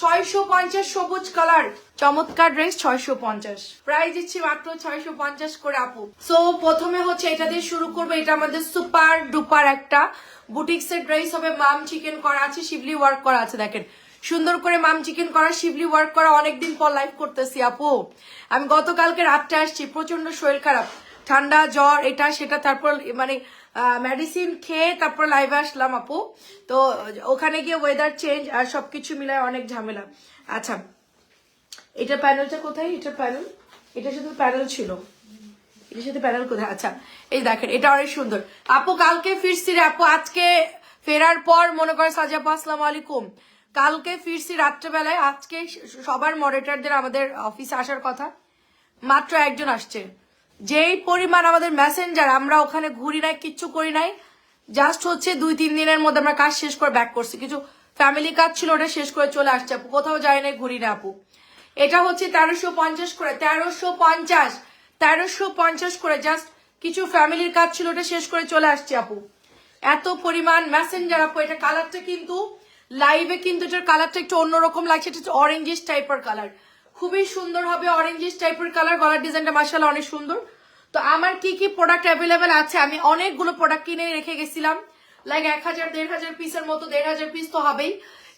ছয়শো পঞ্চাশ সবুজ কালার, চমৎকার ড্রেস ছয়শো পঞ্চাশ। প্রাইস দিচ্ছি মাত্র ছয়শো পঞ্চাশ করে আপু। সো প্রথমে হচ্ছে এটা দিয়ে শুরু করব, এটা আমাদের সুপার ডুপার একটা বুটিক্স এর ড্রেস হবে। মাম চিকেন করা আছে শিবলি ওয়ার্ক করা আছে, দেখেন। সুন্দর করে মাম চিকেন করা শিবলি ওয়ার্ক করা, অনেকদিন পর লাইভ করতেছি আপু। আমি গতকালকে রাতটা আসছি প্রচণ্ড শরীর খারাপ। ঠান্ডা, জ্বর, এটা, সেটা, তারপর মানে মেডিসিন খেয়ে তারপর লাইভে আসলাম আপু। তো ওখানে গিয়ে ওয়েদার চেঞ্জ আর সবকিছু মিলায় অনেক ঝামেলা। আচ্ছা এটা প্যানেলটা কোথায়? এটা প্যানেল এটা শুধু প্যানেল ছিল। এটার সাথে প্যানেল কোথায়? আচ্ছা এই দেখেন, এটা অনেক সুন্দর। আপু, কালকে ফিরছি রে আপু, আজকে ফেরার পর মনে করে সাজাপু আসসালাম আলাইকুম। কালকে ফিরছি রাত্রেবেলায়। আজকে সবার মডারেটারদের আমাদের অফিসে আসার কথা। মাত্র একজন আসছে। যেই পরিমাণ আমাদের মেসেঞ্জার আমরা ওখানে ঘুরি নাই, কিচ্ছু করি নাই জাস্ট হচ্ছে দুই, তিন দিনের মধ্যে আমরা কাজ শেষ করে ব্যাক করছি। কিছু ফ্যামিলি কাজ ছিল, ওটা শেষ করে চলে আসছে আপু। কোথাও যায় নাই, ঘুরি না আপু। এটা হচ্ছে তেরোশো পঞ্চাশ করে। তেরোশো পঞ্চাশ তেরোশো পঞ্চাশ করে জাস্ট কিছু ফ্যামিলির কাজ ছিল, ওটা শেষ করে চলে আসছে আপু। এত পরিমাণ মেসেঞ্জার আপু, এটা কালারটা কিন্তু লাইভে কিন্তু এটার কালারটা একটু অন্যরকম লাগছে। এটা হচ্ছে অরেঞ্জিস টাইপের কালার খুবই সুন্দর হবে অরেঞ্জিস টাইপের কালার গলার ডিজাইনটা মাসাল্লাহ অনেক সুন্দর। তো আমার কি কি প্রোডাক্ট অ্যাভেলেবেল আছে? আমি অনেকগুলো প্রোডাক্ট কিনে রেখে গেছিলাম। লাইক এক হাজার, দেড় হাজার পিসের মতো, দেড় হাজার পিস তো হবেই।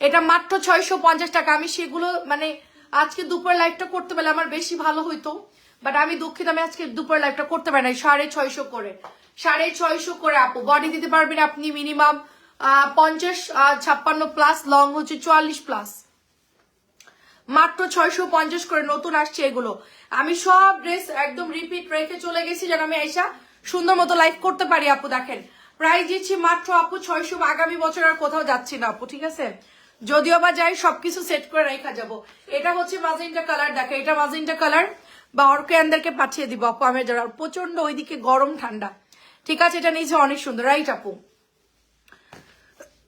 এটা মাত্র ছয়শো পঞ্চাশ টাকা। আমি সেগুলো মানে আজকে দুপুর লাইভটা করতে পারলে আমার বেশি ভালো হইতো। বাট আমি দুঃখিত, আমি আজকে দুপুর লাইভটা করতে পারি না সাড়ে ছয়শো করে। সাড়ে ছয়শো করে, আপু। বডি দিতে পারবেন আপনি মিনিমাম পঞ্চাশ ছাপ্পান্ন প্লাস লং হচ্ছে চুয়াল্লিশ প্লাস মাত্র ছয়শো পঞ্চাশ করে নতুন আসছে এগুলো। আমি সব ড্রেস একদম রিপিট রেখে চলে গেছি যেন আমি এসা সুন্দর মতো লাইভ করতে পারি, আপু দেখেন। প্রাইস দিচ্ছি মাত্র আপু ছয়শো, আগামী বছর আর কোথাও যাচ্ছি না আপু, ঠিক আছে? যদিও বা যাই, সবকিছু সেট করে রেখা যাব। এটা হচ্ছে মাজিনটা কালার দেখে এটা মাজিনটা কালার বা অর্কেয়ানদেরকে পাঠিয়ে দিব আপু, আমি যারা প্রচণ্ড ওইদিকে গরম, ঠান্ডা। ঠিক আছে, এটা নিয়েছে অনেক সুন্দর রাইট আপু?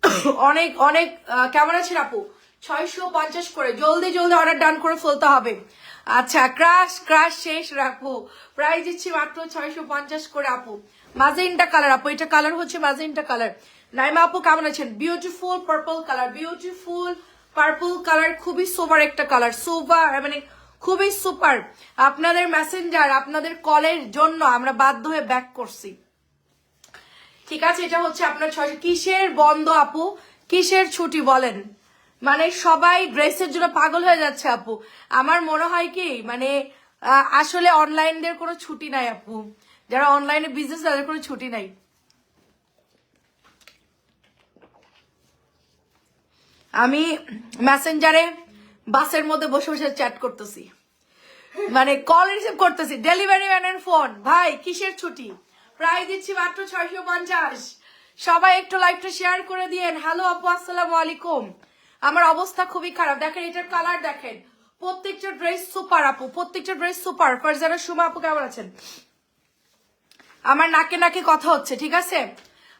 অনেক অনেক কেমন আছেন আপু? ছয়শো পঞ্চাশ করে। জলদি জলদি অর্ডার ডান করে ফেলতে হবে। আচ্ছা ক্রাশ ক্রাশ শেষ, রাখব। প্রাইস দিচ্ছি মাত্র ছয়শো পঞ্চাশ করে, আপু। মাজেন্টা কালার আপু, এটা কালার হচ্ছে মাজেন্টা কালার নাইমা আপু, কেমন আছেন? Beautiful purple colour beautiful purple colour খুবই সোবার একটা কালার সোবার মানে খুবই সুপার আপনাদের মেসেঞ্জার আপনাদের কলের জন্য আমরা বাধ্য হয়ে ব্যাক করছি। ঠিক আছে, এটা হচ্ছে আপনার ছয়শো কিসের বন্ধ, আপু? কিসের ছুটি বলেন? মানে সবাই ড্রেসের জন্য পাগল হয়ে যাচ্ছে, আপু। আমার মনে হয় কি মানে আসলে অনলাইনদের কোনো ছুটি নাই, আপু। যারা অনলাইনে বিজনেস তাদের কোনো ছুটি নাই। আমি মেসেঞ্জারে বাসের মধ্যে বসে বসে চ্যাট করতেছি। মানে কল রিসিভ করতেছি। ডেলিভারি ম্যানের ফোন ভাই, কিসের ছুটি? প্রায় দিচ্ছি মাত্র ছয়শো পঞ্চাশ। সবাই একটু লাইভটা শেয়ার করে দিয়েন। হ্যালো আপু, আসসালামু আলাইকুম। আমার অবস্থা খুবই খারাপ। দেখেন, এটার কালার দেখেন। প্রত্যেকটা ড্রেস সুপার আপু, প্রত্যেকটা ড্রেস সুপার ফারজানা, সুমা আপু কেমন আছেন? আমার নাকে নাকে কথা হচ্ছে, ঠিক আছে?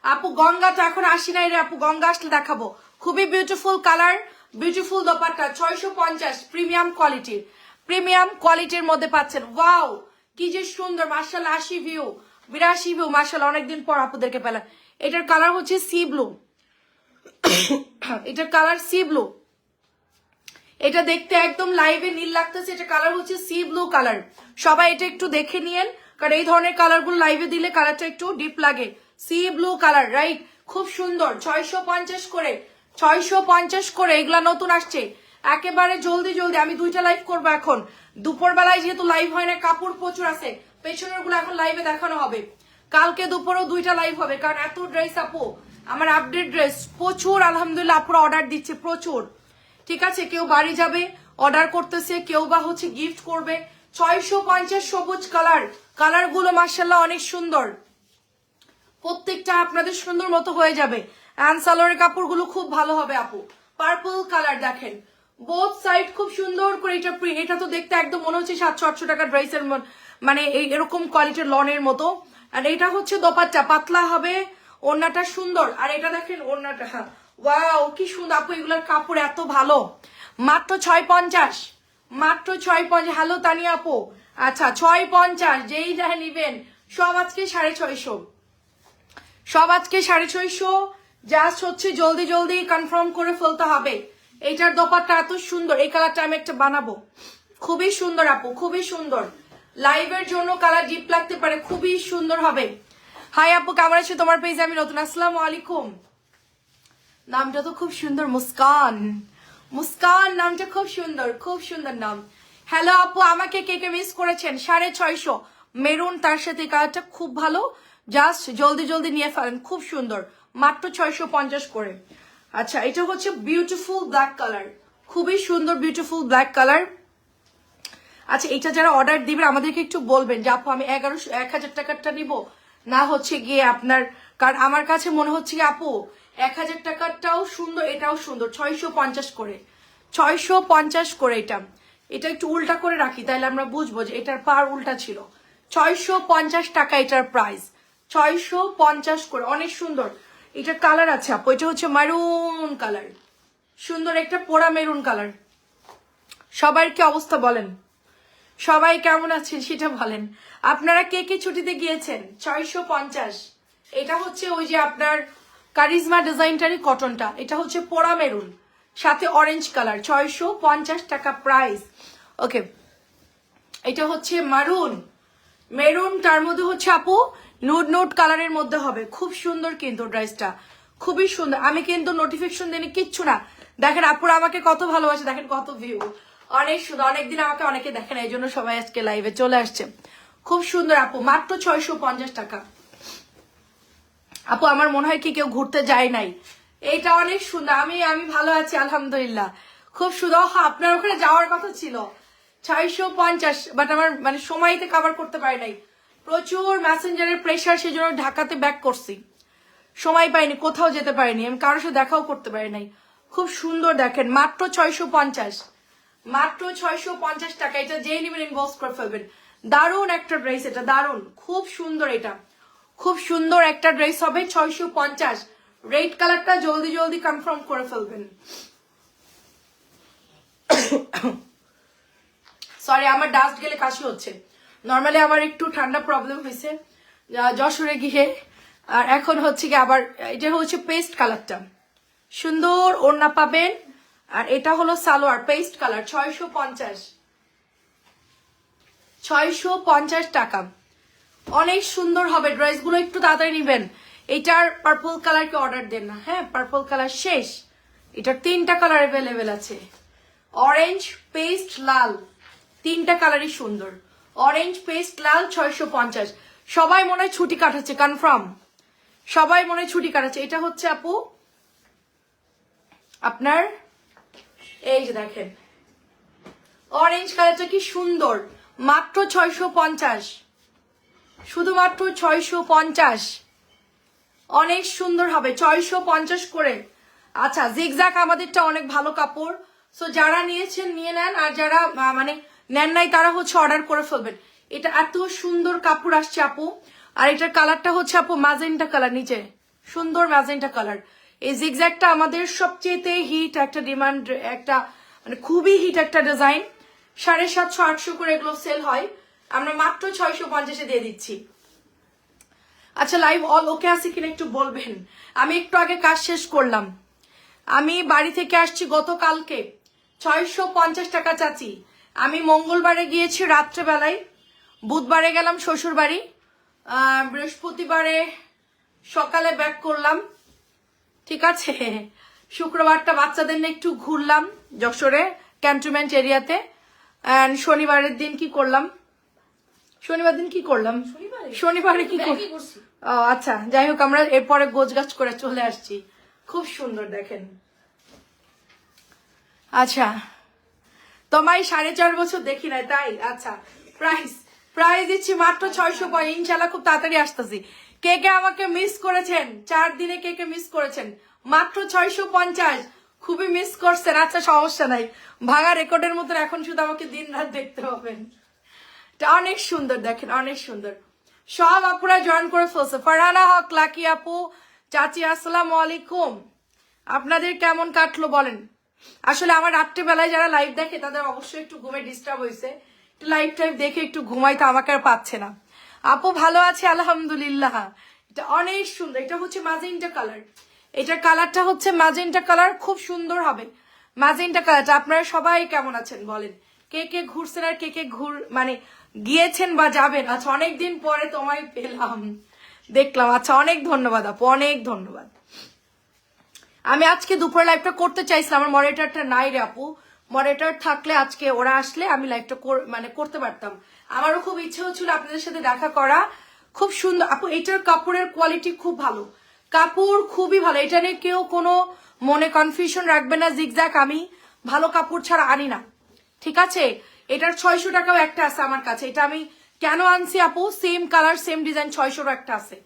আপু, গঙ্গা তো এখন আসি নাই রে আপু, গঙ্গা আসলে দেখাবো। খুবই বিউটিফুল কালার বিউটিফুল দোপাট্টা, ছয়শো পঞ্চাশ প্রিমিয়াম কোয়ালিটির প্রিমিয়াম কোয়ালিটির মধ্যে পাচ্ছেন। ওয়াও কি যে সুন্দর মার্শাল আশি ভিউ বিরাশি ভিউ মার্শাল অনেকদিন পর আপুদেরকে পেলাম। এটার কালার হচ্ছে সি ব্লু এটার কালার সি ব্লু। এটা দেখতে একদম লাইভে নীল লাগতেছে, এটা কালার হচ্ছে সি ব্লু কালার। সবাই এটা একটু দেখে নিয়েন, কারণ এই ধরনের কালারগুলো লাইভে দিলে কালারটা একটু ডিপ লাগে। সি ব্লু কালার রাইট খুব সুন্দর, ছয়শো পঞ্চাশ করে, ছয়শো পঞ্চাশ করে, এগুলা নতুন আসছে। একেবারে জলদি জলদি, আমি দুইটা লাইভ করব এখন। দুপুর বেলায় যেহেতু লাইভ হয় না, কাপড় প্রচুর আছে পেছনেরগুলো এখন লাইভে দেখানো হবে। কালকে দুপুরেও দুইটা লাইভ হবে, কারণ এত ড্রেস আপু আমার আপডেট ড্রেস প্রচুর, আলহামদুলিল্লাহ, আপুরা অর্ডার দিচ্ছে, প্রচুর। ঠিক আছে, কেউ বাড়ি যাবে অর্ডার করতেছে, কেউ বা হচ্ছে গিফট করবে। ছয়শো পঞ্চাশ সবুজ কালার কালারগুলো মার্শাল্লাহ অনেক সুন্দর। প্রত্যেকটা আপনাদের সুন্দর মতো হয়ে যাবে। অ্যান্সালোরের কাপড়গুলো খুব ভালো হবে, আপু। পার্পল কালার দেখেন। বোথ সাইড খুব সুন্দর করে এটা এটা তো দেখতে একদম মনে হচ্ছে সাতশো, আটশো টাকা ড্রেসের মানে এরকম কোয়ালিটির লনের মতো। আর এটা হচ্ছে দোপাট্টা, পাতলা হবে ওড়নাটা সুন্দর। আর এটা দেখেন ওড়নাটা হ্যাঁ। ওয়াও, কি সুন্দর। আপু, এগুলোর কাপড় এত ভালো। মাত্র ছয় পঞ্চাশ। মাত্র ছয় পঞ্চাশ। হ্যালো, তানিয়া আপু। আচ্ছা ছয় পঞ্চাশ। যেই যা নিবেন, সব আজকে সাড়ে ছয়শো। সব আজকে সাড়ে ছয়শো। জাস্ট হচ্ছে জলদি জলদি কনফার্ম করে ফেলতে হবে। এইটার দোপারটা এত সুন্দর। এই কালারটা আমি একটা বানাবো। খুবই সুন্দর আপু, খুবই সুন্দর। লাইভের জন্য কালার ডিপ লাগতে পারে, খুবই সুন্দর হবে। হাই আপু, কেমন আছো? তোমার পেজে আমি নতুন। আসসালাম আলাইকুম। নামটা তো খুব সুন্দর, মুস্কান। মুস্কান, নামটা খুব সুন্দর খুব সুন্দর নাম। হ্যালো আপু, আমাকে কে কে মিস করেছেন? সাড়ে ছয়শো। মেরুন, তার সাথে কালারটা খুব ভালো। জাস্ট জলদি জলদি নিয়ে ফেলেন, খুব সুন্দর। মাত্র ছয়শো পঞ্চাশ করে। আচ্ছা এটা হচ্ছে বিউটিফুল ব্ল্যাক কালার খুবই সুন্দর বিউটিফুল ব্ল্যাক কালার আচ্ছা এটা যারা অর্ডার দিবেন, আমাদেরকে একটু বলবেন যে, আপু, আমি এগারোশো, এক হাজার টাকারটা নিব। না হচ্ছে গিয়ে আপনার কারণ আমার কাছে মনে হচ্ছে কি আপু, এক হাজার টাকারটাও সুন্দর, এটাও সুন্দর, ছয়শো পঞ্চাশ করে, ছয়শো পঞ্চাশ করে এটা। এটা একটু উল্টা করে রাখি তাহলে আমরা বুঝব যে এটার পার উল্টা ছিল। ছয়শো পঞ্চাশ টাকা এটার প্রাইস ছয়শো পঞ্চাশ করে, অনেক সুন্দর। এটার কালার আছে, আপু, এটা হচ্ছে মারুন কালার সুন্দর একটা পোড়া মেরুন কালার সবার কি অবস্থা বলেন? সবাই কেমন আছেন সেটা বলেন। আপনারা কে কে ছুটিতে গিয়েছেন? ছয়শো পঞ্চাশ। এটা হচ্ছে ওই যে আপনার কারিজমা ডিজাইনটারই কটনটা। এটা হচ্ছে পোড়া মেরুন, সাথে অরেঞ্জ কালার ছয়শো পঞ্চাশ টাকা প্রাইস ওকে এটা হচ্ছে মারুন মেরুন তার মধ্যে হচ্ছে আপু নুড নোট কালারের মধ্যে হবে। খুব সুন্দর কিন্তু ড্রেসটা খুবই সুন্দর। আমি কিন্তু নোটিফিকেশন দিনে কিচ্ছু না। দেখেন আপুরা আমাকে কত ভালোবাসে, দেখেন কত ভিউ অনেক সুন্দর, অনেকদিন আমাকে অনেকে দেখেন এই জন্য সবাই আজকে লাইভে চলে আসছে। খুব সুন্দর আপু, মাত্র ছয়শো পঞ্চাশ টাকা। আপু, আমার মনে হয় কি কেউ ঘুরতে যায় নাই। এইটা অনেক সুন্দর, আমি আমি ভালো আছি, আলহামদুলিল্লাহ। খুব সুন্দর আপনার ওখানে যাওয়ার কথা ছিল। ছয়শো পঞ্চাশ বাট আমার মানে সময়তে কভার করতে পারি নাই। প্রচুর ম্যাসেঞ্জারের প্রেশার সেই জন্য ঢাকাতে ব্যাক করছি। সময় পাইনি, কোথাও যেতে পারিনি, আমি কারোর সাথে দেখাও করতে পারি নাই। খুব সুন্দর দেখেন, মাত্র ছয়শো পঞ্চাশ। মাত্র ছয়শো পঞ্চাশ টাকা। এটা যেই নেবেন ইনবক্স করে ফেলবেন। দারুণ একটা ড্রেস এটা, দারুণ। খুব সুন্দর এটা। খুব সুন্দর একটা ড্রেস হবে ছয়শো পঞ্চাশ। রেড কালারটা জলদি জলদি কনফার্ম করে ফেলবেন। সরি আমার ডাস্ট গেলে কাশি হচ্ছে। নর্মালি আমার একটু ঠান্ডা প্রবলেম হয়েছে। যশোরে গিয়ে। আর এখন হচ্ছে কি আবার, এটা হচ্ছে পেস্ট কালারটা সুন্দর ওড়না পাবেন। আর এটা হলো সালোয়ার পেস্ট কালার ছয়শো পঞ্চাশ। ছয়শো পঞ্চাশ টাকা। অনেক সুন্দর হবে ড্রেসগুলো, একটু তাড়াতাড়ি নিবেন। এটার পার্পল কালারকে অর্ডার দেন না হ্যাঁ? পার্পল কালার শেষ। এটার তিনটা কালার অ্যাভেলেবেল আছে। অরেঞ্জ পেস্ট লাল, তিনটা কালারই সুন্দর। অরেঞ্জ পেস্ট লাল, ছয়শো পঞ্চাশ। সবাই মনে হয় ছুটি কাটাচ্ছে কনফার্ম সবাই মনে হয় ছুটি কাটাচ্ছে। এটা হচ্ছে আপু, আপনার এই যে দেখেন। অরেঞ্জ কালারটা কি সুন্দর। মাত্র ছয়শো পঞ্চাশ। শুধুমাত্র ছয়শো পঞ্চাশ। অনেক সুন্দর হবে, ছয়শো পঞ্চাশ করে। আচ্ছা জিগজাক আমাদেরটা অনেক ভালো কাপড়। সো যারা নিয়েছেন, নিয়ে নেন। আর যারা মানে নেন নাই, তারা হচ্ছে অর্ডার করে ফেলবেন। এটা এত সুন্দর কাপড় আসছে আপু। আর এটার কালারটা হচ্ছে আপু ম্যাজেন্টা কালার নিচে। সুন্দর ম্যাজেন্টা কালার এই জিগজ্যাকটা আমাদের সবচেয়েতে হিট একটা ডিমান্ড একটা মানে খুবই হিট একটা ডিজাইন সাড়ে সাতশো, আটশো করে এগুলো সেল হয়। আমরা মাত্র ছয়শো পঞ্চাশে দিয়ে দিচ্ছি। আচ্ছা লাইভ অল ওকে আছে কিনা একটু বলবেন? আমি একটু আগে কাজ শেষ করলাম। আমি বাড়ি থেকে আসছি গতকালকে। ছয়শো পঞ্চাশ টাকা চাচি আমি মঙ্গলবারে গিয়েছি রাত্রেবেলায়। বুধবারে গেলাম শ্বশুর বাড়ি বৃহস্পতিবারে সকালে ব্যাক করলাম। ঠিক আছে। শুক্রবারটা বাচ্চাদের নিয়ে একটু ঘুরলাম যশোরে ক্যান্টনমেন্ট এরিয়াতে। অ্যান্ড শনিবারের দিন কি করলাম? শনিবার দিন কি করলাম? শনিবারে? কি করছি। আচ্ছা যাই হোক আমরা এরপরে গোছ গাছ করে চলে আসছি। খুব সুন্দর দেখেন। আচ্ছা তোমায় সাড়ে চার বছর দেখি নাই তাই? আচ্ছা প্রাইস প্রাইস দিচ্ছি মাত্র ছয়শো পয় ইনশাল্লাহ খুব তাড়াতাড়ি আসতেছি। কে কে আমাকে মিস করেছেন? চার দিনে কে কে মিস করেছেন? মাত্র ছয়শো পঞ্চাশ। খুবই মিস করছেন। আচ্ছা সমস্যা নাই। ভাঙা রেকর্ডের মতো এখন শুধু আমাকে দিন রাত দেখতে এটা অনেক সুন্দর, দেখেন, অনেক সুন্দর। সব আপুরা জয়েন করে ফেলছে। ফারহানা হক, লাকি আপু, চাচি, আসসালাম আলাইকুম। আপনাদের কেমন কাটলো বলেন? আসলে আমার রাত্রেবেলায় যারা লাইভ দেখে, তাদের অবশ্যই একটু ঘুমে ডিস্টার্ব হয়েছে লাইভ টাইভ দেখে একটু ঘুমাইতে আমাকে আর পাচ্ছে না। আপু ভালো আছে, আলহামদুলিল্লাহ। এটা অনেক সুন্দর, এটা হচ্ছে মাজেন্টা কালার। এটার কালারটা হচ্ছে মাজেন্টা কালার, খুব সুন্দর হবে। মাজেন্টা কালারটা, আপনারা সবাই কেমন আছেন বলেন? কে কে ঘুরছেন আর কে কে ঘুর মানে গিয়েছেন বা যাবেন? আচ্ছা অনেকদিন পরে তোমায় পেলাম। দেখলাম আচ্ছা অনেক ধন্যবাদ আপু, অনেক ধন্যবাদ। আমি আজকে দুপুরে লাইভটা করতে চাইছিলাম, আমার মনিটরটা নাই রে আপু। মনিটর থাকলে আজকে ওরা আসলে আমি লাইভটা মানে করতে পারতাম। আমারও খুব ইচ্ছে হচ্ছিল আপনাদের সাথে দেখা করা। খুব সুন্দর। আপু, এটার কাপড়ের কোয়ালিটি খুব ভালো। কাপড় খুবই ভালো। এটা নিয়ে কেউ কোনো মনে কনফিউশন রাখবে না জিগজ্যাক আমি। ভালো কাপড় ছাড়া আনি না। ঠিক আছে? এটার ছয়শো টাকাও একটা আছে আমার কাছে। এটা আমি কেন আনছি আপু? সেম কালার সেম ডিজাইন ছয়শোর একটা আছে।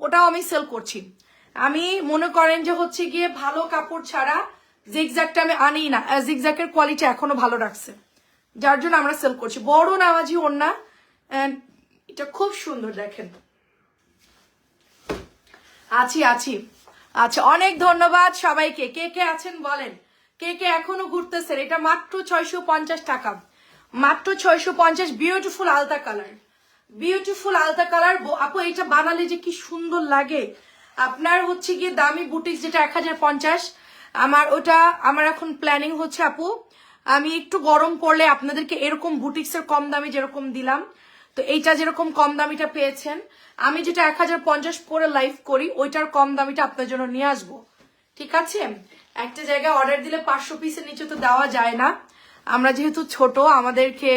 ওটাও আমি সেল করছি। আমি মনে করেন যে হচ্ছে গিয়ে ভালো কাপড় ছাড়া জিগজ্যাকটা আমি আনি না। জিগজ্যাকের কোয়ালিটি এখনও ভালো রাখছে। যার জন্য আমরা সেল করছি। বড় নামাজি ওড়না and এটা খুব সুন্দর দেখেন। আছি আছি। আচ্ছা অনেক ধন্যবাদ সবাইকে। কে কে আছেন বলেন? কে কে এখনও ঘুরতেছেন? এটা মাত্র ছয়শো পঞ্চাশ টাকা। মাত্র ছয়শো পঞ্চাশ বিউটিফুল আলতা কালার বিউটিফুল আলতা কালার আপু এটা বানালে যে কি সুন্দর লাগে। আপনার হচ্ছে গিয়ে দামি বুটিক যেটা এক হাজার পঞ্চাশ। আমার ওটা, আমার এখন প্ল্যানিং হচ্ছে, আপু আমি একটু গরম পড়লে আপনাদেরকে এরকম বুটিক্সের কম দামে যেরকম দিলাম, তো এইটা যেরকম কম দামিটা পেয়েছেন, আমি যেটা এক হাজার পঞ্চাশ পরে লাইভ করি, ওইটার কম দামিটা আপনার জন্য নিয়ে আসব। ঠিক আছে? একটা জায়গায় অর্ডার দিলে পাঁচশো পিসের নিচে তো দেওয়া যায় না। আমরা যেহেতু ছোট, আমাদেরকে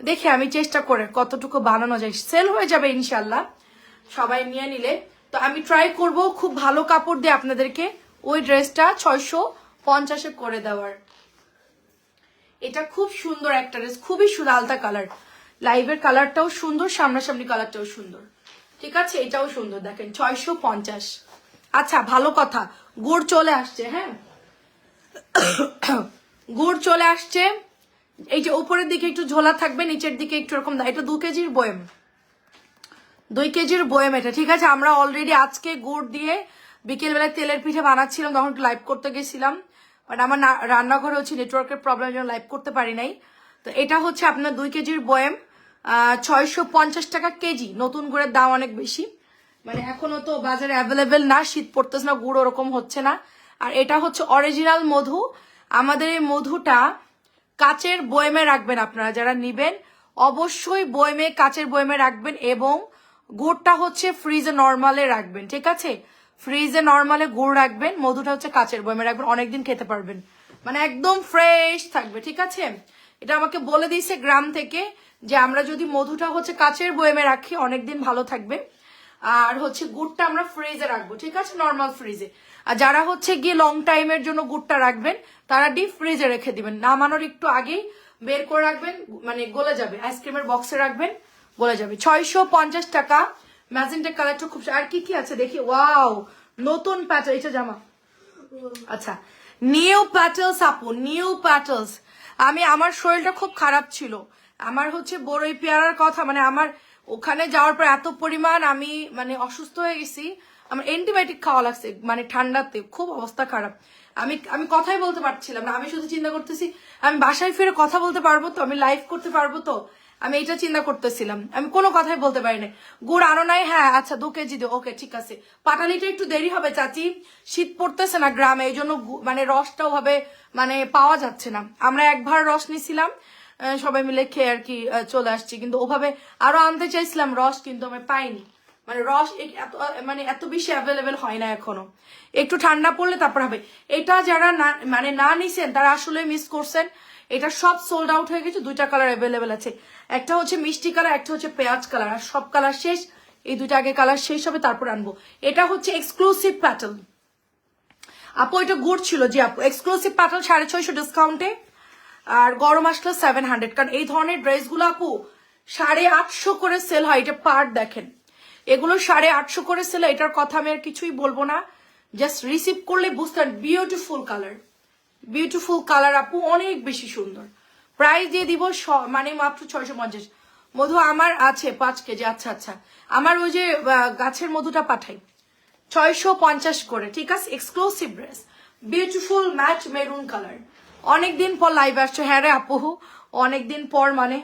দেখে আমি চেষ্টা করে কতটুকু বানানো যায়। সেল হয়ে যাবে ইনশাল্লাহ সবাই নিয়ে নিলে। তো আমি ট্রাই করব খুব ভালো কাপড় দিয়ে আপনাদেরকে, ওই ড্রেসটা ছয়শো পঞ্চাশে করে দেওয়ার। এটা খুব সুন্দর একটা ড্রেস খুবই সুন্দর আলতা কালার লাইভের কালারটাও সুন্দর, সামনাসামনি কালারটাও সুন্দর। ঠিক আছে? এটাও সুন্দর, দেখেন, ছয়শো পঞ্চাশ। আচ্ছা ভালো কথা। গুড় চলে আসছে হ্যাঁ? গুড় চলে আসছে। এই যে উপরের দিকে একটু ঝোলা থাকবে, নিচের দিকে একটু এরকম এটা দু কেজির বয়েম দুই কেজির বয়েম এটা, ঠিক আছে? আমরা অলরেডি আজকে গুড় দিয়ে বিকেলবেলায় তেলের পিঠে বানাচ্ছিলাম, তখন লাইভ করতে গেছিলাম। বাট আমার রান্নাঘরে হচ্ছে নেটওয়ার্কের প্রবলেম জন্য লাইভ করতে পারি নাই। তো এটা হচ্ছে আপনার দুই কেজির বয়েম ছয়শো পঞ্চাশ টাকা কেজি। নতুন গুড়ের দাম অনেক বেশি। মানে এখনও তো বাজারে অ্যাভেলেবেল না, শীত পড়তেছে না, গুড় ওরকম হচ্ছে না। আর এটা হচ্ছে অরিজিনাল মধু। আমাদের এই মধুটা কাচের বয়েমে রাখবেন আপনারা যারা নিবেন। অবশ্যই বয়েমে, কাচের বয়েমে রাখবেন এবং গুড়টা হচ্ছে ফ্রিজে নর্মালে রাখবেন, ঠিক আছে? ফ্রিজে নর্মালে গুড় রাখবেন, মধুটা হচ্ছে কাচের বয়েমে রাখবেন, অনেকদিন খেতে পারবেন। মানে একদম ফ্রেশ থাকবে, ঠিক আছে? এটা আমাকে বলে দিয়েছে গ্রাম থেকে যে আমরা যদি মধুটা হচ্ছে কাচের বয়েমে রাখি, অনেকদিন ভালো থাকবে। আর হচ্ছে গুড়টা আমরা ফ্রিজে রাখব, ঠিক আছে? নর্মাল ফ্রিজে আর যারা হচ্ছে গিয়ে লং টাইমের জন্য গুড়টা রাখবেন, তারা ডিপ ফ্রিজে রেখে দিবেন। নামানোর একটু আগেই বের করে রাখবেন মানে গলে যাবে। আইসক্রিমের বক্সে রাখবেন, গলে যাবে। ছয়শো পঞ্চাশ টাকা ম্যাজেন্টা কালারটা খুব আর কি কি আছে দেখি? ওয়াও নতুন প্যাটার্ন এটা জামা। আচ্ছা। নিউ প্যাটেলস আপু নিউ প্যাটেলস আমি, আমার শরীরটা খুব খারাপ ছিল। আমার হচ্ছে বড়ই পেয়ারার কথা মানে আমার ওখানে যাওয়ার পর এত পরিমাণ আমি মানে অসুস্থ হয়ে গেছি। আমার অ্যান্টিবায়োটিক খাওয়া লাগছে মানে ঠান্ডাতে, খুব অবস্থা খারাপ। আমি আমি কথাই বলতে পারছিলাম না, আমি শুধু চিন্তা করতেছি, আমি বাসায় ফিরে কথা বলতে পারব তো, আমি লাইভ করতে পারব তো? আমি এটা চিন্তা করতেছিলাম। আমি কোনো কথাই বলতে পারি না গুড় আরও নাই? হ্যাঁ আচ্ছা দু কেজি দিও। ওকে, ঠিক আছে। পাটালিটা একটু দেরি হবে, চাচি। শীত পড়তেছে না গ্রামে, এই জন্য মানে রসটাও ভাবে মানে পাওয়া যাচ্ছে না। আমরা একবার রস নিছিলাম সবাই মিলে খেয়ে আর কি চলে আসছি। কিন্তু ওভাবে আরও আনতে চাইছিলাম রস, কিন্তু আমি পাইনি। মানে রস এত মানে এত বেশি অ্যাভেলেবেল হয় না এখনও। একটু ঠান্ডা পড়লে তারপর হবে। এটা যারা না মানে না নিছেন, তারা আসলে মিস করছেন। এটা সব সোল্ড আউট হয়ে গেছে, দুইটা কালার অ্যাভেলেবেল আছে। একটা হচ্ছে মিষ্টি কালার, একটা হচ্ছে পেঁয়াজ কালার। আর সব কালার শেষ, এই দুইটা আগে কালার শেষ হবে, তারপর আনব। এটা হচ্ছে এক্সক্লুসিভ প্যাটার্ন আপু, এটা গুড় ছিল যে আপু। এক্সক্লুসিভ প্যাটার্ন সাড়ে ছয়শো ডিসকাউন্টে আর গরম আসলে সেভেন হান্ড্রেড কারণ এই ধরনের ড্রেসগুলো আপু, সাড়ে আটশো করে সেল হয়। এটা পার্ট দেখেন। এগুলো সাড়ে আটশো করে সেল এটার কথা আমি আর কিছুই বলব না। জাস্ট রিসিভ করলে বুঝতে বিউটিফুল কালার বিউটিফুল কালার আপু, অনেক বেশি সুন্দর। প্রাইস দিয়ে দিব মানে মাত্র ছয়শো পঞ্চাশ। মধু আমার আছে পাঁচ কেজি আচ্ছা আচ্ছা। আমার ওই যে গাছের মধুটা পাঠাই। ছয়শো পঞ্চাশ করে, ঠিক আছে? Exclusive dress beautiful match maroon colour অনেকদিন পর লাইভ আসছো। হ্যাঁ রে আপু, অনেকদিন পর মানে।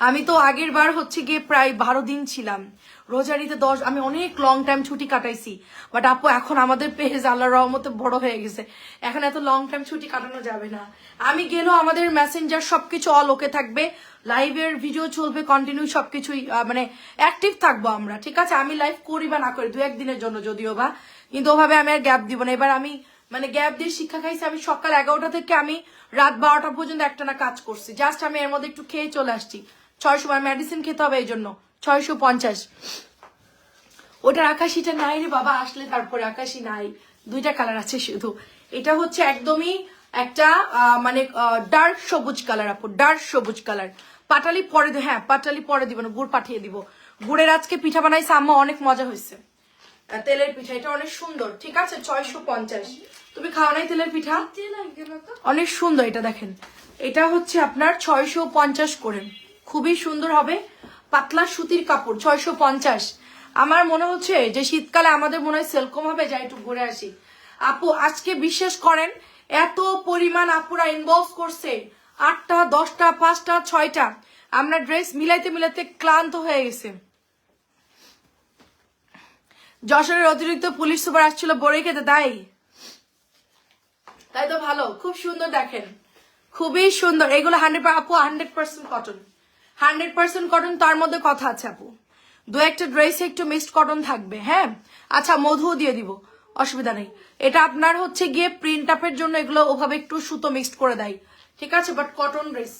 আমি তো আগের বার হচ্ছে গিয়ে প্রায় বারো দিন ছিলাম। রোজারিতে দশ, আমি অনেক লং টাইম ছুটি কাটাইছি বাট আপু এখন আমাদের পেজ আল্লাহ রহমতে বড় হয়ে গেছে। এখন এত লং টাইম ছুটি কাটানো যাবে না। আমি গেলেও আমাদের মেসেঞ্জার সবকিছু অল ওকে থাকবে। লাইভের ভিডিও চলবে কন্টিনিউ সবকিছুই মানে অ্যাক্টিভ থাকব আমরা, ঠিক আছে? আমি লাইভ করি বা না করি দু একদিনের জন্য যদিও বা। কিন্তু ওভাবে আমি আর গ্যাপ দিব না। এবার আমি মানে গ্যাপ দিয়ে শিক্ষা খাইছি, আমি সকাল এগারোটা থেকে আমি রাত বারোটা পর্যন্ত একটা না কাজ করছি। জাস্ট আমি এর মধ্যে একটু খেয়ে চলে আসছি। ছয় সময় মেডিসিন খেতে হবে এই জন্য ছয়শো পঞ্চাশ। ওটার আকাশিটা নাই রে বাবা, আসলে তারপরে আকাশি নাই। দুইটা কালার আছে শুধু। এটা হচ্ছে একদমই একটা মানে ডার্ক সবুজ কালার আপু ডার্ক সবুজ কালার। পাটালি পরে হ্যাঁ পাটালি পরে দিব না, গুড় পাঠিয়ে দিব। গুড়ের আজকে পিঠা বানাইছে আম্মা, অনেক মজা হয়েছে। তেলের পিঠা, এটা অনেক সুন্দর, ঠিক আছে? ছয়শো পঞ্চাশ। তুমি খাও নাই তেলের পিঠা? অনেক সুন্দর এটা, দেখেন। এটা হচ্ছে আপনার ছয়শো পঞ্চাশ করে। খুবই সুন্দর হবে। পাতলা সুতির কাপড়, ছয়শো পঞ্চাশ। আমার মনে হচ্ছে যে শীতকালে আমাদের মনে হয় সেলকম হবে, যাই একটু ঘুরে আসি। আপু, আজকে বিশ্বাস করেন, এত পরিমাণ আপুরা ইনভলভ করছে, আটটা, দশটা, পাঁচটা, ছয়টা। আমরা ড্রেস মিলাইতে মিলাইতে ক্লান্ত হয়ে গেছে। যশোরের অতিরিক্ত পুলিশ সুপার আসছিল বড়ই খেতে, তাই? তাই তো ভালো, খুব সুন্দর দেখেন। খুবই সুন্দর। এগুলো হান্ড্রেড আপু hundred percent cotton hundred percent cotton তার মধ্যে কথা আছে, আপু। দু একটা ড্রেসে একটু মিক্সড কটন থাকবে হ্যাঁ? আচ্ছা মধুও দিয়ে দিব, অসুবিধা নেই। এটা আপনার হচ্ছে গিয়ে প্রিন্ট আপের জন্য এগুলো ওভাবে একটু সুতো মিক্সড করে দেয়, ঠিক আছে? বাট কটন ড্রেস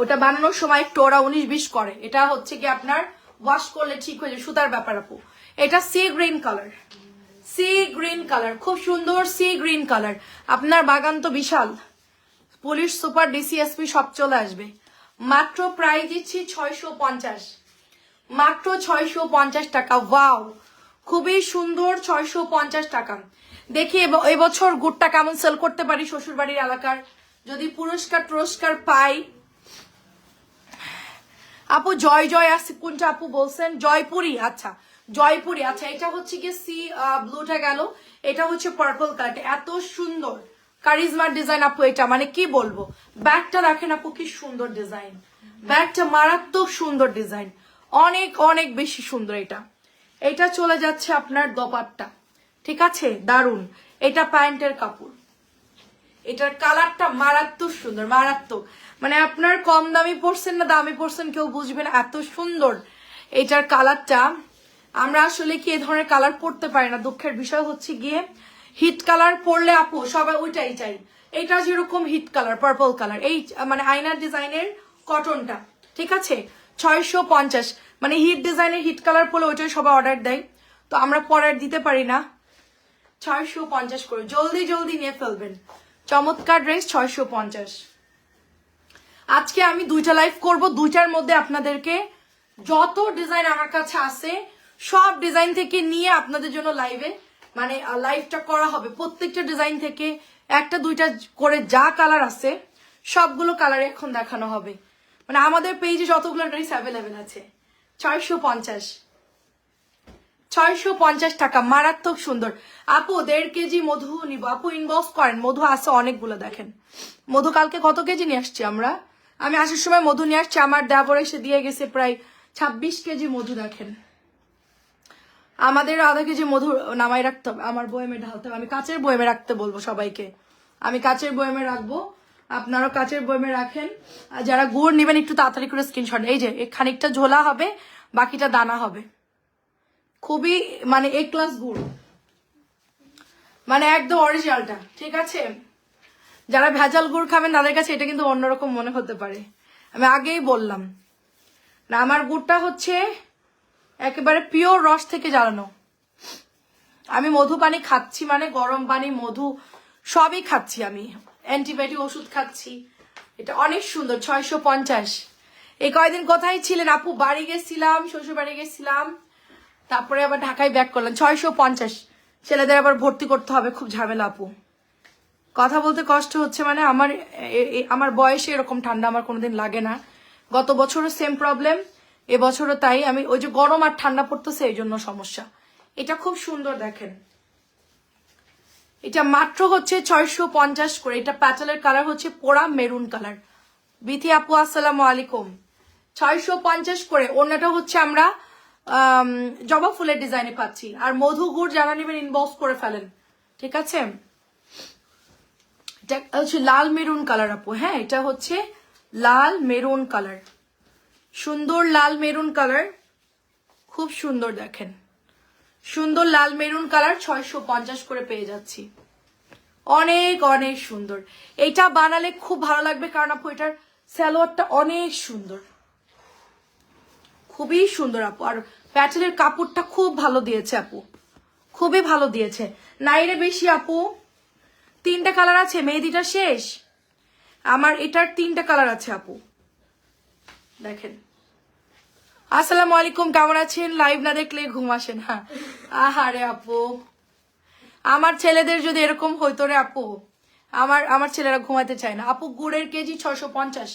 ওটা বানানোর সময় একটু ওরা উনিশ বিশ করে। এটা হচ্ছে কি আপনার ওয়াশ করলে ঠিক হয়ে যায়, সুতার ব্যাপার, আপু। এটা sea green colour. Sea green colour, খুব সুন্দর সি গ্রিন কালার। আপনার বাগান তো বিশাল। পুলিশ, সুপার ডিসিএসপি সব চলে আসবে। মাত্র প্রাইস দিচ্ছি ছয়শো পঞ্চাশ। মাত্র ছয়শো পঞ্চাশ টাকা ওয়াও খুবই সুন্দর ছয়শো পঞ্চাশ টাকা। দেখি এবছর গুড়টা কেমন সেল করতে পারি শ্বশুর বাড়ির এলাকার? যদি পুরস্কার পুরস্কার পাই। আপু, জয় জয় আছে কোনটা আপু বলছেন? জয়পুরি আচ্ছা জয়পুরি। আচ্ছা এটা হচ্ছে কি সি ব্লুটা গেল। এটা হচ্ছে পার্পল কালার এত সুন্দর। কারিজমার ডিজাইন আপু, এটা মানে কি বলব? ব্যাগটা দেখেন আপু, কি সুন্দর ডিজাইন ব্যাগটা মারাত্মক সুন্দর ডিজাইন অনেক অনেক বেশি সুন্দর এটা। এটা চলে যাচ্ছে আপনার দপাট্টা। ঠিক আছে? দারুণ এটা প্যান্টের কাপড়। এটার কালারটা মারাত্মক সুন্দর, মারাত্মক। মানে আপনার কম দামি পড়ছেন না, দামি পড়ছেন কেউ বুঝবে না, এত সুন্দর এটার কালারটা। আমরা আসলে কি এ ধরনের কালার পড়তে পারি না? দুঃখের বিষয় হচ্ছে গিয়ে হিট কালার পরলে আপু সবাই ওইটাই চাই। এটা যেরকম হিট কালার পার্পল কালার এই মানে আয়নার ডিজাইনের কটনটা ঠিক আছে? ছয়শো পঞ্চাশ। মানে হিট ডিজাইনের হিট কালার পরলে ওইটাই সবাই অর্ডার দেয়। তো আমরা পরে দিতে পারি না। ছয়শো পঞ্চাশ করে, জলদি জলদি নিয়ে ফেলবেন। চমৎকার ড্রেস ছয়শো পঞ্চাশ। আজকে আমি দুইটা লাইভ করব, দুইটার মধ্যে আপনাদেরকে যত ডিজাইন আমার কাছে আছে, সব ডিজাইন থেকে নিয়ে আপনাদের জন্য লাইভে মানে লাইভটা করা হবে। প্রত্যেকটা ডিজাইন থেকে একটা, দুইটা করে যা কালার আছে, সবগুলো কালার এখন দেখানো হবে। মানে আমাদের পেজে যতগুলো ড্রেস অ্যাভেলেবেল আছে। ছয়শো পঞ্চাশ। ছয়শো পঞ্চাশ টাকা, মারাত্মক সুন্দর। আপু, দেড় কেজি মধু নিব। আপু ইনবক্স করেন। মধু আছে, অনেকগুলো দেখেন। মধু কালকে কত কেজি নিয়ে আসছি আমরা? আমি আসার সময় মধু নিয়ে আসছি। আমার দেবর এসে দিয়ে গেছে প্রায় ছাব্বিশ কেজি মধু দেখেন। আমাদের আধা কেজি মধু নামাই রাখতে হবে, আমার বয়েমে ঢালতে হবে, আমি কাচের বয়েমে রাখতে বলব সবাইকে। আমি কাচের বয়েমে রাখব, আপনারাও কাচের বয়েমে রাখেন। যারা গুড় নেবেন, একটু তাড়াতাড়ি করে স্ক্রিনশট এই যে খানিকটা ঝোলা হবে, বাকিটা দানা হবে। খুবই মানে এ ক্লাস গুড়। মানে একদম অরিজিনালটা ঠিক আছে? যারা ভেজাল গুড় খাবেন, তাদের কাছে এটা কিন্তু অন্যরকম মনে হতে পারে। আমি আগেই বললাম। না, আমার গুড়টা হচ্ছে একেবারে পিওর রস থেকে জ্বালানো। আমি মধু পানি খাচ্ছি মানে গরম পানি, মধু সবই খাচ্ছি আমি। অ্যান্টিবায়োটিক ওষুধ খাচ্ছি। এটা অনেক সুন্দর, ছয়শো পঞ্চাশ। এই কয়দিন কোথায় ছিলেন আপু? বাড়ি গেছিলাম, শ্বশুর বাড়ি গেছিলাম। তারপরে আবার ঢাকায় ব্যাক করলাম। ছয়শো পঞ্চাশ। ছেলেদের আবার ভর্তি করতে হবে, খুব ঝামেলা আপু। কথা বলতে কষ্ট হচ্ছে মানে আমার আমার বয়সে এরকম ঠান্ডা আমার কোনোদিন লাগে না। গত বছরও সেম প্রবলেম এবছরও তাই, আমি ওই যে গরম আর ঠান্ডা পড়তেছে, এই জন্য সমস্যা। এটা খুব সুন্দর দেখেন। এটা মাত্র হচ্ছে ছয়শো পঞ্চাশ করে। এটা প্যাটেলের কালার হচ্ছে পোড়া মেরুন কালার। বিথি আপু, আসসালাম আলাইকুম। ছয়শো পঞ্চাশ করে। অন্যটা হচ্ছে আমরা জবা ফুলের ডিজাইনে পাচ্ছি। আর মধু গুড় যারা নেবেন ইনবক্স করে ফেলেন। ঠিক আছে? এটা হচ্ছে লাল মেরুন কালার আপু। হ্যাঁ এটা হচ্ছে লাল মেরুন কালার। সুন্দর লাল মেরুন কালার। খুব সুন্দর দেখেন। সুন্দর লাল মেরুন কালার ছয়শো পঞ্চাশ করে পেয়ে যাচ্ছি। অনেক অনেক সুন্দর। এটা বানালে খুব ভালো লাগবে কারণ আপু, এটার স্যালোয়ারটা অনেক সুন্দর। খুবই সুন্দর আপু। আর প্যাটেলের কাপড়টা খুব ভালো দিয়েছে আপু। খুবই ভালো দিয়েছে। নাইরে বেশি আপু। তিনটা কালার আছে, মেহেদিটা শেষ। আমার এটার তিনটা কালার আছে আপু। দেখেন। আসসালামু আলাইকুম, কেমন আছেন? লাইভ না দেখলে ঘুম আসে না। আহারে আপু। আমার ছেলেদের যদি এরকম হইতো রে আপু, আমার আমার ছেলেরা ঘুমাতে চায় না। আপু, গুড়ের কেজি ছশো পঞ্চাশ।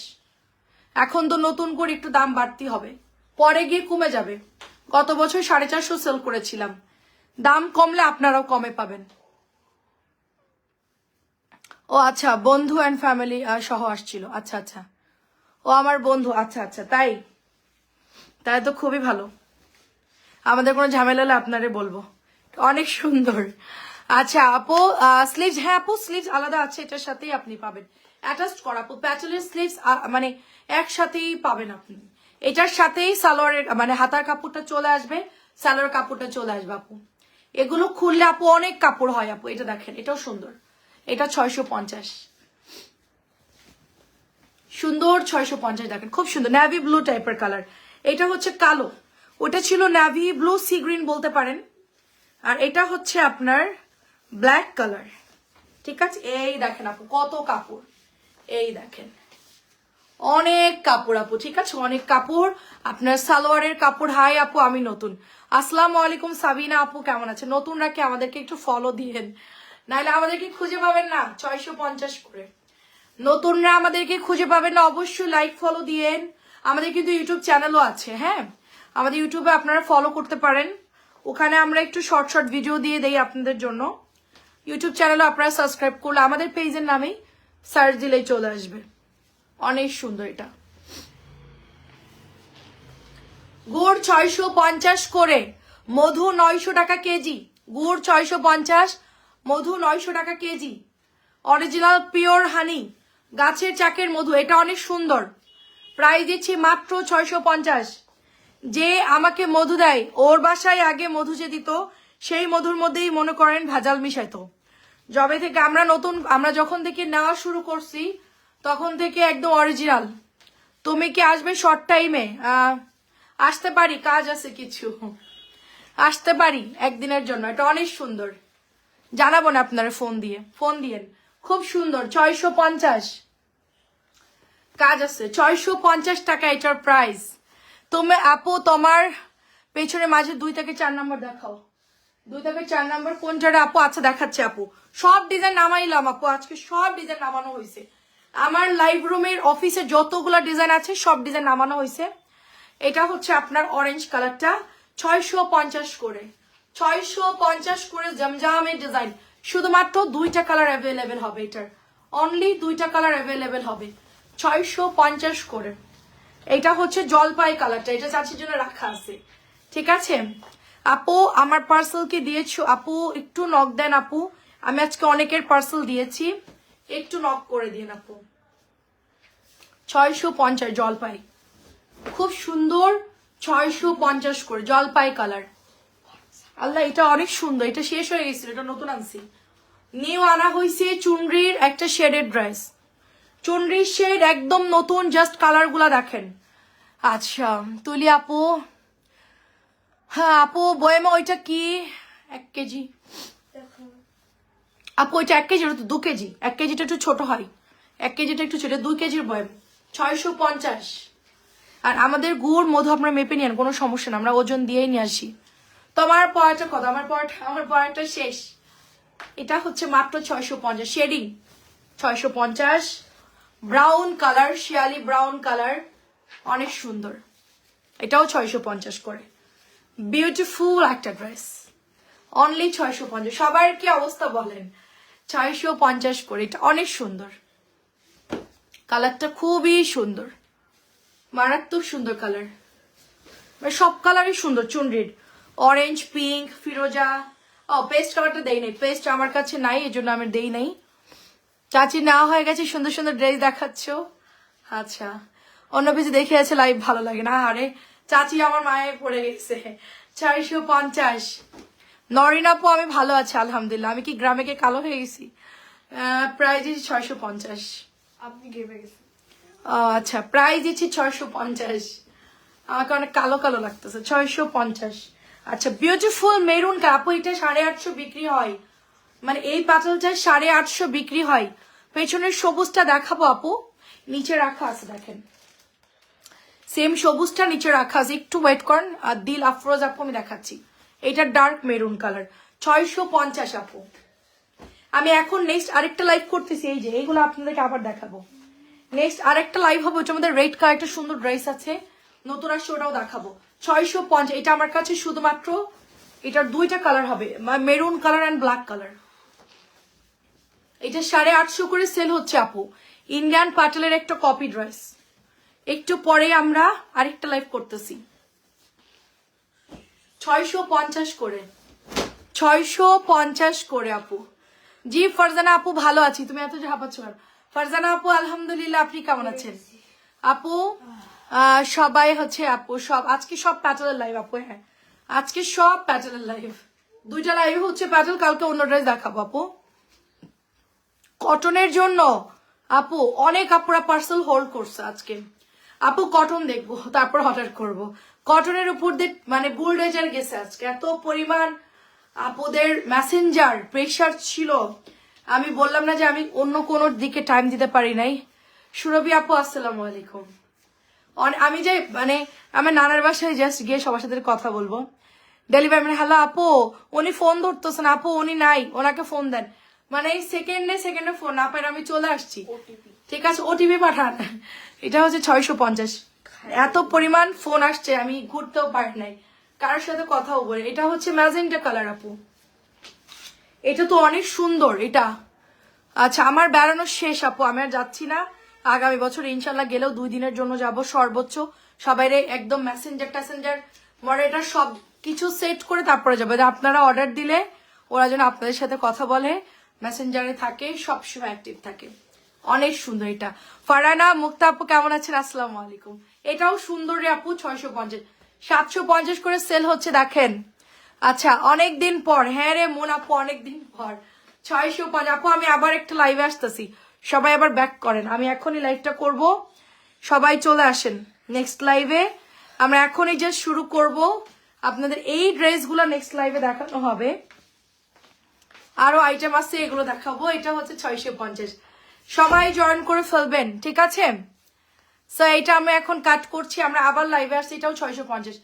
এখন তো নতুন করে একটু দাম বাড়তি হবে। পরে গিয়ে কমে যাবে। গত বছর সাড়ে চারশো সেল করেছিলাম। দাম কমলে আপনারাও কমে পাবেন। ও আচ্ছা বন্ধু অ্যান্ড ফ্যামিলি সহ আসছিল। আচ্ছা আচ্ছা। ও আমার বন্ধু আচ্ছা আচ্ছা তাই? তাই তো খুবই ভালো। আমাদের কোনো ঝামেলা হলে আপনারে বলব। অনেক সুন্দর। আচ্ছা আপু স্লিভস হ্যাঁ আপু স্লিভস আলাদা আছে, এটার সাথেই আপনি পাবেন। অ্যাটাচ করা, আপু প্যাচেলের স্লিভস মানে একসাথেই পাবেন আপনি। এটার সাথেই সালোয়ারের মানে হাতার কাপড়টা চলে আসবে, সালোয়ার কাপড়টা চলে আসবে, আপু। এগুলো খুললে, আপু, অনেক কাপড় হয়, আপু, এটা দেখেন, এটাও সুন্দর। এটা ছয়শো পঞ্চাশ। সুন্দর ছয়শো পঞ্চাশ দেখেন, খুব সুন্দর ন্যাভি ব্লু টাইপের কালার এটা হচ্ছে কালো। ওটা ছিল ন্যাভি ব্লু সি গ্রিন বলতে পারেন। আর এটা হচ্ছে আপনার ব্ল্যাক কালার ঠিক আছে? এই দেখেন আপু, কত কাপড়। এই দেখেন। অনেক কাপড় আপু, ঠিক আছে? অনেক কাপড়। আপনার সালোয়ারের কাপড়, হাই আপু, আমি নতুন। আসসালামু আলাইকুম, সাবিনা আপু, কেমন আছে নতুনরা কি আমাদেরকে একটু ফলো দিয়েন? নাহলে আমাদেরকে খুঁজে পাবেন না, ছয়শো পঞ্চাশ করে। নতুনরা আমাদেরকে খুঁজে পাবেন না, অবশ্যই লাইক ফলো দিয়েন। আমাদের কিন্তু ইউটিউব চ্যানেলও আছে হ্যাঁ? আমাদের ইউটিউবে আপনারা ফলো করতে পারেন। ওখানে আমরা একটু শর্ট শর্ট ভিডিও দিয়ে দেই আপনাদের জন্য। ইউটিউব চ্যানেলও আপনারা সাবস্ক্রাইব করলে আমাদের পেজের নামেই সার্চ দিলেই চলে আসবে। অনেক সুন্দর এটা। গুড় ছয়শো পঞ্চাশ করে, মধু নয়শো টাকা কেজি। গুড় ছয়শো পঞ্চাশ, মধু নয়শো টাকা কেজি। অরিজিনাল পিওর হানি গাছের চাকের মধু, এটা অনেক সুন্দর। প্রাইস দিচ্ছি মাত্র ছয়শো পঞ্চাশ। যে আমাকে মধু দেয়, ওর বাসায় আগে মধু যে দিত, সেই মধুর মধ্যেই মনে করেন ভেজাল মিশাইতো। জবে থেকে আমরা নতুন, আমরা যখন থেকে নেওয়া শুরু করছি, তখন থেকে একদম অরিজিনাল তুমি কি আসবে শর্ট টাইমে আসতে পারি, কাজ আছে কিছু। আসতে পারি একদিনের জন্য, এটা অনেক সুন্দর। জানাব না আপনারা ফোন দিয়ে ফোন দিয়েন। খুব সুন্দর, ছয়শো পঞ্চাশ। কাজ আছে, ছয়শো পঞ্চাশ টাকা এটার প্রাইস তুমি আপু, তোমার পেছনে মাঝে দুই থেকে চার নম্বর দেখাও। দুই থেকে চার নম্বর কোনটা আপু? আচ্ছা দেখাচ্ছে আপু। সব ডিজাইন নামাইলাম আপু, আজকে সব ডিজাইন নামানো হয়েছে আমার লাইভ রুমের অফিসে যতগুলা ডিজাইন আছে, সব ডিজাইন নামানো হয়েছে এটা হচ্ছে আপনার অরেঞ্জ কালারটা ছয়শো পঞ্চাশ করে। ছয়শো পঞ্চাশ করে জমজমের ডিজাইন শুধুমাত্র দুইটা কালার অ্যাভেলেবেল হবে এটার। অনলি দুইটা কালার অ্যাভেলেবেল হবে। ছয়শো পঞ্চাশ করে। এটা হচ্ছে জলপাই কালারটা এটা চাচির জন্য রাখা আছে। ঠিক আছে? আপু, আমার পার্সেল কি দিয়েছ? আপু, একটু নক দেন আপু। আমি আজকে অনেকের পার্সেল দিয়েছি। একটু নক করে দিন আপু। ছয়শো পঞ্চাশ জলপাই। খুব সুন্দর। ছয়শো পঞ্চাশ করে জলপাই কালার আল্লাহ, এটা অনেক সুন্দর। এটা শেষ হয়ে গেছিল, এটা নতুন আনছি। নিউ আনা হয়েছে চুনরির একটা শেডেড ড্রেস। চুনরির শেড একদম নতুন জাস্ট কালারগুলা দেখেন। আচ্ছা তুলি আপু। হ্যাঁ আপু, বয়েমা, ওইটা কি? এক কেজি। আপু, ওইটা এক কেজি দু কেজি। এক কেজিটা একটু ছোট হয়। এক কেজিটা একটু ছোট, দুই কেজির বয়েম। ছয়শো পঞ্চাশ। আর আমাদের গুড়, মধু আপনারা মেপে নিন কোনো সমস্যা না আমরা ওজন দিয়েই নিয়ে আসি। তো আমার পড়াটা কত? আমার পড়াটা আমার পড়াটা শেষ। এটা হচ্ছে মাত্র ছয়শো পঞ্চাশ, শেডিং। ছয়শো পঞ্চাশ ব্রাউন কালার শিয়ালি ব্রাউন কালার অনেক সুন্দর। এটাও ছয়শো পঞ্চাশ করে। বিউটিফুল একটা ড্রেস অনলি ছয়শো পঞ্চাশ। সবার কি অবস্থা বলেন? ছয়শো পঞ্চাশ করে, এটা অনেক সুন্দর। কালারটা খুবই সুন্দর। মারাত্মক সুন্দর কালার সব কালারই সুন্দর, চুনরির। অরেঞ্জ পিঙ্ক ফিরোজা ও পেস্ট কালারটা দেই নাই। পেস্ট আমার কাছে নাই এই জন্য আমি দেই নাই। চাচি না হয়ে গেছে সুন্দর সুন্দর ড্রেস দেখাচ্ছ। আচ্ছা। অন্য কিছু দেখে আছে লাইভ ভালো লাগে না। আরে চাচি আমার মায়ে পড়ে গেছে। চারশো পঞ্চাশ। নরিন আপু আমি ভালো আছি আলহামদুলিল্লাহ। আমি কি গ্রামে গিয়ে কালো হয়ে গেছি? প্রাইজ ছয়শো পঞ্চাশ। আপনি গেমে গেছেন। ও আচ্ছা। প্রাইস দিচ্ছি ছয়শো পঞ্চাশ। আমাকে অনেক কালো কালো লাগতেছে। ছয়শো পঞ্চাশ। আচ্ছা বিউটিফুল মেরুন আপু এটা সাড়ে আটশো বিক্রি হয়। মানে এই পাতলটা সাড়ে আটশো বিক্রি হয়। পেছনের সবুজটা দেখাবো আপু। নিচে রাখা আছে, দেখেন। সেম সবুজটা নিচে রাখা আছে। একটু ওয়েট করেন, আর দিল আফরোজ আপু, আমি দেখাচ্ছি। এটা ডার্ক মেরুন কালার ছয়শো পঞ্চাশ আপু। আমি এখন নেক্সট আরেকটা লাইভ করতেছি, এই যে, এইগুলো আপনাদেরকে আবার দেখাবো। নেক্সট আরেকটা লাইভ হবে ওটার মধ্যে রেড কালার একটা সুন্দর ড্রেস আছে। নতুন আসছে ওটাও দেখাবো। ছয়শো পঞ্চাশ, এটা আমার কাছে শুধুমাত্র, এটার দুইটা কালার হবে maroon colour and black colour এটা সাড়ে আটশো করে সেল হচ্ছে, আপু। ইন্ডিয়ান পাটেলের একটা কপি ড্রেস একটু পরে আমরা আরেকটা লাইভ করতেছি। ছয়শো পঞ্চাশ করে। ছয়শো পঞ্চাশ করে, আপু। জি, ফারজানা আপু, ভালো আছি। তুমি এত ঝাপাচ্ছ? ফারজানা আপু, আলহামদুলিল্লাহ, আপনি কেমন আছেন? আপু সবাই হচ্ছে আপু, সব আজকে সব প্যাটেলের লাইভ আপু হ্যাঁ। আজকে সব প্যাটেলের লাইভ দুইটা লাইভ হচ্ছে প্যাটেল, কালকে অন্য ড্রেস দেখাবো আপু। কটনের জন্য, আপু, অনেক আপুরা পার্সেল হোল্ড করছে আজকে। আপু কটন দেখব, তারপর অর্ডার করব। কটনের উপর দিয়ে মানে বুলডেজার গেছে আজকে। এত পরিমাণ আপুদের মেসেঞ্জার প্রেশার ছিল। আমি বললাম না যে আমি অন্য কোনো দিকে টাইম দিতে পারি নাই। সুরভি আপু, আসসালামু আলাইকুম। আমি যে মানে আমার নানার বাসায় জাস্ট গিয়ে সবার সাথে কথা বলব। ডেলিভারি মানে হ্যালো আপু উনি ফোন ধরতেছেন আপু উনি নাই ওনাকে ফোন দেন। মানে এই সেকেন্ডে সেকেন্ডে ফোন না পারে আমি চলে আসছি। ঠিক আছে ওটিপি পাঠান। এটা হচ্ছে ছয়শো পঞ্চাশ। এত পরিমাণ ফোন আসছে আমি ঘুরতেও পারি নাই। কারোর সাথে কথাও বলি। এটা হচ্ছে ম্যাজেন্টা কালার আপু। এটা তো অনেক সুন্দর এটা। আচ্ছা আমার বেড়ানো শেষ আপু। আমি আর যাচ্ছি না। আগামী বছর ইনশাল্লাহ গেলেও দুই দিনের জন্য যাব সর্বোচ্চ। সবাইরে একদম মেসেঞ্জার ট্যাসেঞ্জার মডারেটার সব কিছু সেট করে তারপরে যাবে। আপনারা অর্ডার দিলে ওরা যেন আপনাদের সাথে কথা বলে মেসেঞ্জারে থাকে, সবসময় অ্যাক্টিভ থাকে। অনেক সুন্দর এটা। ফারানা, মুক্তা আপু কেমন আছেন? আসসালামু আলাইকুম। এটাও সুন্দর রে আপু, ছয়শো পঞ্চাশ। সাতশো পঞ্চাশ করে সেল হচ্ছে, দেখেন। আচ্ছা অনেক দিন পর। হ্যাঁ রে, মন আপু অনেক দিন পর। ছয়শো পাঁচ আপু, আমি আবার একটা লাইভে আসতেছি। সবাই আবার ব্যাক করেন। আমি এখনই লাইভটা করব। সবাই চলে আসেন নেক্সট লাইভে আমরা এখনই জাস্ট শুরু করব। আপনাদের এই ড্রেসগুলো নেক্সট লাইভে দেখানো হবে। আরও আইটেম আছে, এগুলো দেখাবো। এটা হচ্ছে ছয়শো পঞ্চাশ। সবাই জয়েন করে ফেলবেন, ঠিক আছে? এটা আমি এখন কাট করছি। আমরা আবার লাইভে আসছি, এটাও ছয়শো পঞ্চাশ।